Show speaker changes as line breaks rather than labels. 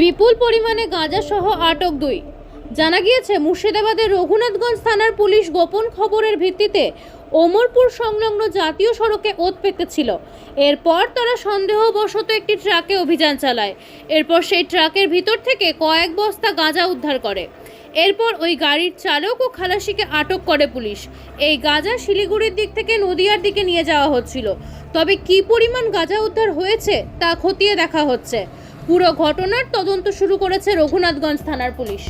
বিপুল পরিমাণে গাঁজা সহ আটক দুই। জানা গিয়েছে, মুর্শিদাবাদের রঘুনাথগঞ্জ থানার পুলিশ গোপন খবরের ভিত্তিতে ওমরপুর সংলগ্ন জাতীয় সড়কে ওত পেতেছিল। এরপর তারা সন্দেহবশত একটি ট্রাকে অভিযান চালায়। এরপর সেই ট্রাকের ভিতর থেকে কয়েক বস্তা গাঁজা উদ্ধার করে। এরপর ওই গাড়ির চালক ও খালাসিকে আটক করে পুলিশ। এই গাঁজা শিলিগুড়ির দিক থেকে নদিয়ার দিকে নিয়ে যাওয়া হচ্ছিল। তবে কি পরিমাণ গাঁজা উদ্ধার হয়েছে তা খতিয়ে দেখা হচ্ছে। পুরো ঘটনার তদন্ত শুরু করেছে রঘুনাথগঞ্জ থানার পুলিশ।